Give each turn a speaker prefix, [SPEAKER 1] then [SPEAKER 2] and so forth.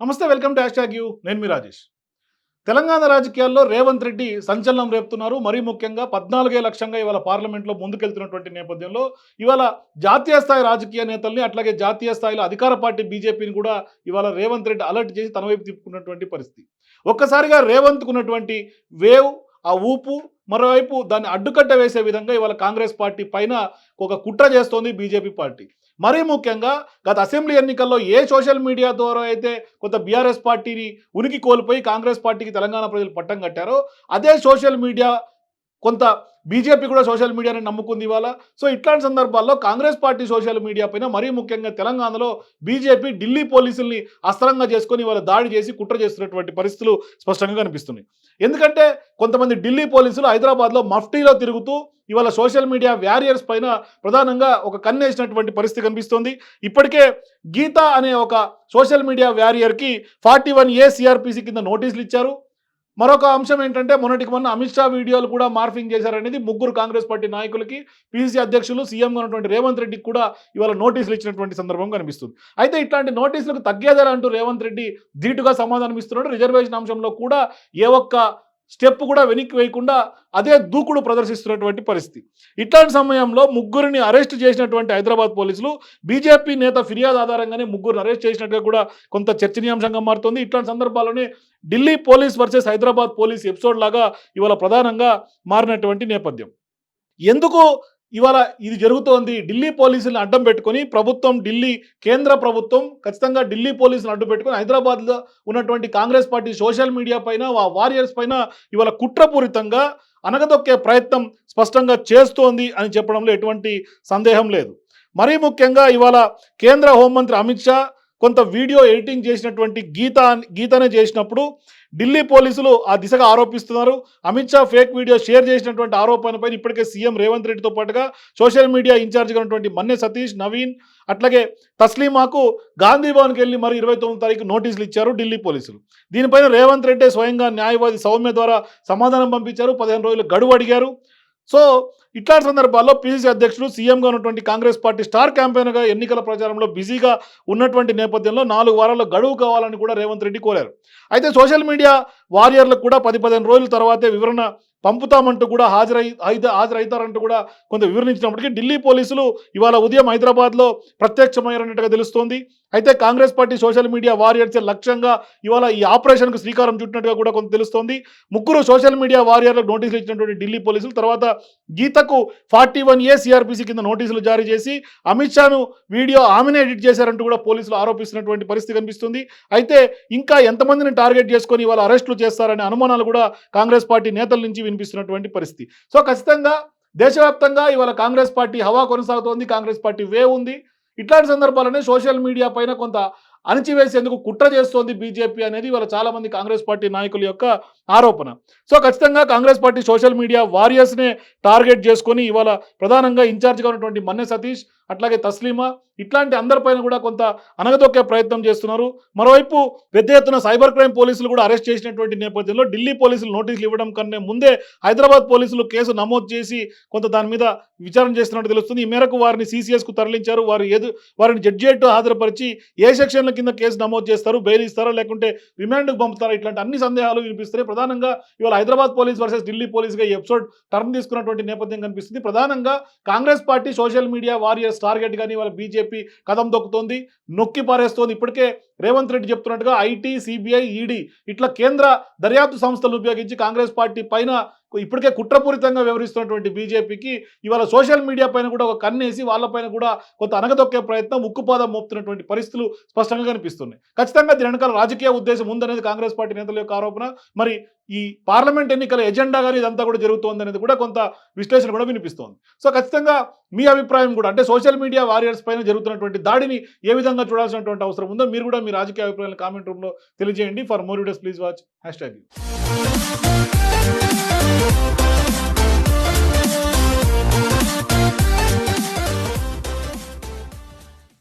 [SPEAKER 1] నమస్తే welcome to hash you. నేను మీ రాజేష్. తెలంగాణ రాజకీయాల్లో రేవంత్ రెడ్డి సంచలనం రేపుతున్నారు. మరీ ముఖ్యంగా పద్నాలుగే లక్షంగా ఇవాళ పార్లమెంట్లో ముందుకెళ్తున్నటువంటి నేపథ్యంలో ఇవాళ జాతీయ స్థాయి రాజకీయ నేతల్ని అట్లాగే జాతీయ స్థాయిలో అధికార పార్టీ బీజేపీని కూడా ఇవాళ రేవంత్ రెడ్డి అలర్ట్ చేసి తన వైపు తిప్పుకున్నటువంటి పరిస్థితి. ఒక్కసారిగా రేవంత్కు ఉన్నటువంటి వేవ్ ఆ ఊపు మరోవైపు దాన్ని అడ్డుకట్ట వేసే విధంగా ఇవాళ కాంగ్రెస్ పార్టీ పైన ఒక కుట్ర చేస్తోంది బీజేపీ పార్టీ. మరీ ముఖ్యంగా గత అసెంబ్లీ ఎన్నికల్లో ఏ సోషల్ మీడియా ద్వారా అయితే కొంత బీఆర్ఎస్ పార్టీని ఉనికి కోల్పోయి కాంగ్రెస్ పార్టీకి తెలంగాణ ప్రజలు పట్టం కట్టారో అదే సోషల్ మీడియా కొంత బీజేపీ కూడా సోషల్ మీడియాని నమ్ముకుంది ఇవాళ. సో ఇట్లాంటి సందర్భాల్లో కాంగ్రెస్ పార్టీ సోషల్ మీడియా పైన మరీ ముఖ్యంగా తెలంగాణలో బీజేపీ ఢిల్లీ పోలీసుల్ని అస్త్రంగా చేసుకొని ఇవాళ దాడి చేసి కుట్ర చేస్తున్నటువంటి పరిస్థితులు స్పష్టంగా కనిపిస్తున్నాయి. ఎందుకంటే కొంతమంది ఢిల్లీ పోలీసులు హైదరాబాద్లో మఫ్టీలో తిరుగుతూ ఇవాళ సోషల్ మీడియా వ్యారియర్స్ పైన ప్రధానంగా ఒక కన్నేసినటువంటి పరిస్థితి కనిపిస్తుంది. ఇప్పటికే గీత అనే ఒక సోషల్ మీడియా వ్యారియర్కి ఫార్టీ వన్ ఏ సిఆర్పిసి కింద నోటీసులు ఇచ్చారు. మరొక అంశం ఏంటంటే మొన్నటికి మొన్న అమిత్ షా వీడియోలు కూడా మార్ఫింగ్ చేశారనేది ముగ్గురు కాంగ్రెస్ పార్టీ నాయకులకి పిసిసి అధ్యక్షులు సీఎంగా ఉన్నటువంటి రేవంత్ రెడ్డికి కూడా ఇవాళ నోటీసులు ఇచ్చినటువంటి సందర్భం కనిపిస్తుంది. అయితే ఇట్లాంటి నోటీసులకు తగ్గేదారంటూ అంటూ రేవంత్ రెడ్డి ధీటుగా సమాధానం ఇస్తున్నాడు. రిజర్వేషన్ అంశంలో కూడా ఏ ఒక్క స్టెప్ కూడా వెనక్కి వేయకుండా అదే దూకుడు ప్రదర్శిస్తున్నటువంటి పరిస్థితి. ఇట్లాంటి సమయంలో ముగ్గురిని అరెస్ట్ చేసినటువంటి హైదరాబాద్ పోలీసులు బీజేపీ నేత ఫిర్యాదు ఆధారంగానే ముగ్గురిని అరెస్ట్ చేసినట్టుగా కూడా కొంత చర్చనీయాంశంగా మారుతుంది. ఇట్లాంటి సందర్భాల్లోనే Delhi police versus Hyderabad police episode లాగా ఇవాళ ప్రధానంగా మారినటువంటి నేపథ్యం. ఎందుకు ఇవాళ ఇది జరుగుతోంది ఢిల్లీ పోలీసులను అడ్డం పెట్టుకొని ప్రభుత్వం ఢిల్లీ కేంద్ర ప్రభుత్వం ఖచ్చితంగా ఢిల్లీ పోలీసులను అడ్డు పెట్టుకొని హైదరాబాద్లో ఉన్నటువంటి కాంగ్రెస్ పార్టీ సోషల్ మీడియా పైన వారియర్స్ పైన ఇవాళ కుట్రపూరితంగా అనగదొక్కే ప్రయత్నం స్పష్టంగా చేస్తోంది అని చెప్పడంలో ఎటువంటి సందేహం లేదు. మరీ ముఖ్యంగా ఇవాళ కేంద్ర హోంమంత్రి అమిత్ షా కొంత వీడియో ఎడిటింగ్ చేసినటువంటి గీత గీతనే చేసినప్పుడు ఢిల్లీ పోలీసులు ఆ దిశగా ఆరోపిస్తున్నారు. Amit Shah fake video share చేసినటువంటి ఆరోపణపై ఇప్పటికే సీఎం రేవంత్ రెడ్డితో పాటుగా సోషల్ మీడియా ఇన్ఛార్జ్గా ఉన్నటువంటి మన్నె సతీష్ నవీన్ అట్లాగే తస్లీమాకు గాంధీ భవన్కి వెళ్ళి మరి ఇరవై తొమ్మిది తారీఖు నోటీసులు ఇచ్చారు ఢిల్లీ పోలీసులు. దీనిపైన రేవంత్ రెడ్డి స్వయంగా న్యాయవాది సౌమ్య ద్వారా సమాధానం పంపించారు. పదిహేను రోజులు గడువు అడిగారు. సో ఇట్లాంటి సందర్భాల్లో పిసిసి అధ్యక్షుడు సీఎంగా ఉన్నటువంటి కాంగ్రెస్ పార్టీ స్టార్ క్యాంపెయిన్గా ఎన్నికల ప్రచారంలో బిజీగా ఉన్నటువంటి నేపథ్యంలో నాలుగు వారాల్లో గడువు కావాలని కూడా రేవంత్ రెడ్డి కోరారు. అయితే సోషల్ మీడియా వారియర్లకు కూడా పది పదిహేను రోజుల తర్వాతే వివరణ పంపుతామంటూ కూడా హాజరై హాజరవుతారంటూ కూడా కొంత వివరించినప్పటికీ ఢిల్లీ పోలీసులు ఇవాళ ఉదయం హైదరాబాద్లో ప్రత్యక్షమయ్యారన్నట్టుగా తెలుస్తోంది. అయితే Congress party social media warriors లక్ష్యంగా ఇవాళ ఈ ఆపరేషన్కు శ్రీకారం చుట్టినట్టుగా కూడా కొంత తెలుస్తోంది. ముగ్గురు సోషల్ మీడియా వారియర్లకు నోటీసులు ఇచ్చినటువంటి ఢిల్లీ పోలీసులు తర్వాత గీతకు ఫార్టీ వన్ ఏ సిఆర్పిసి కింద నోటీసులు జారీ చేసి అమిత్ షాను వీడియో ఆమెనే ఎడిట్ చేశారంటూ కూడా పోలీసులు ఆరోపిస్తున్నటువంటి పరిస్థితి కనిపిస్తుంది. అయితే ఇంకా ఎంతమందిని టార్గెట్ చేసుకొని ఇవాళ అరెస్టులు చేస్తారనే అనుమానాలు కూడా కాంగ్రెస్ పార్టీ నేతల నుంచి వినిపిస్తున్నటువంటి పరిస్థితి. సో ఖచ్చితంగా దేశవ్యాప్తంగా ఇవాళ కాంగ్రెస్ పార్టీ హవా కొనసాగుతోంది కాంగ్రెస్ పార్టీ వే ఉంది. ఇట్లాంటి సందర్భాలనే సోషల్ మీడియా పైన కొంత అణిచివేసేందుకు కుట్ర చేస్తోంది బీజేపీ అనేది ఇవాళ చాలా మంది కాంగ్రెస్ పార్టీ నాయకుల యొక్క ఆరోపణ. సో ఖచ్చితంగా కాంగ్రెస్ పార్టీ సోషల్ మీడియా వారియర్స్నే టార్గెట్ చేసుకొని ఇవాళ ప్రధానంగా ఇన్ఛార్జ్గా ఉన్నటువంటి మన్నె సతీష్ అట్లాగే తస్లీమా ఇట్లాంటి అందరిపైన కూడా కొంత అనగదొక్కే ప్రయత్నం చేస్తున్నారు. మరోవైపు పెద్ద ఎత్తున సైబర్ క్రైమ్ పోలీసులు కూడా అరెస్ట్ చేసినటువంటి నేపథ్యంలో ఢిల్లీ పోలీసులు నోటీసులు ఇవ్వడం కన్నా ముందే హైదరాబాద్ పోలీసులు కేసు నమోదు చేసి కొంత దాని మీద విచారణ చేస్తున్నట్టు తెలుస్తుంది. ఈ మేరకు వారిని సీసీఎస్కు తరలించారు. వారు ఏదు వారిని జడ్జిఎట్ హాజరుపరిచి ఏ సెక్షన్ల కింద కేసు నమోదు చేస్తారు బెయిల్ ఇస్తారా లేకుంటే రిమాండ్కు పంపుతారా ఇట్లాంటి అన్ని సందేహాలు వినిపిస్తున్నాయి. ప్రధానంగా ఇవాళ హైదరాబాద్ పోలీస్ వర్సెస్ ఢిల్లీ పోలీస్గా ఈ ఎపిసోడ్ టర్న్ తీసుకున్నటువంటి నేపథ్యం కనిపిస్తుంది. ప్రధానంగా Congress party social media warriors target కానీ వాళ్ళ బీజేపీ కదం దొక్కుతోంది నొక్కి పారేస్తోంది. ఇప్పటికే రేవంత్ రెడ్డి చెప్తున్నట్టుగా ఐటీ సిబిఐ ఈడీ ఇట్లా కేంద్ర దర్యాప్తు సంస్థలు ఉపయోగించి కాంగ్రెస్ పార్టీ పైన ఇప్పటికే కుట్రపూరితంగా వ్యవహరిస్తున్నటువంటి బీజేపీకి ఇవాళ సోషల్ మీడియా పైన కూడా ఒక కన్నేసి వాళ్ళపైన కూడా కొంత అనగదొక్కే ప్రయత్నం ఉక్కుపాదం మోపుతున్నటువంటి పరిస్థితులు స్పష్టంగా కనిపిస్తున్నాయి. ఖచ్చితంగా దీని వెనకాల రాజకీయ ఉద్దేశం ఉందనేది కాంగ్రెస్ పార్టీ నేతల యొక్క ఆరోపణ. మరి ఈ పార్లమెంట్ ఎన్నికల ఎజెండా కానీ ఇదంతా కూడా జరుగుతోంది అనేది కూడా కొంత విశ్లేషణ కూడా వినిపిస్తోంది. సో ఖచ్చితంగా మీ అభిప్రాయం కూడా అంటే సోషల్ మీడియా వారియర్స్ పైన జరుగుతున్నటువంటి దాడిని ఏ విధంగా చూడాల్సినటువంటి అవసరం ఉందో మీరు కూడా మీ రాజకీయ అభిప్రాయాలు కామెంట్ రూమ్లో తెలియజేయండి. For more videos please watch hashtag Thank you.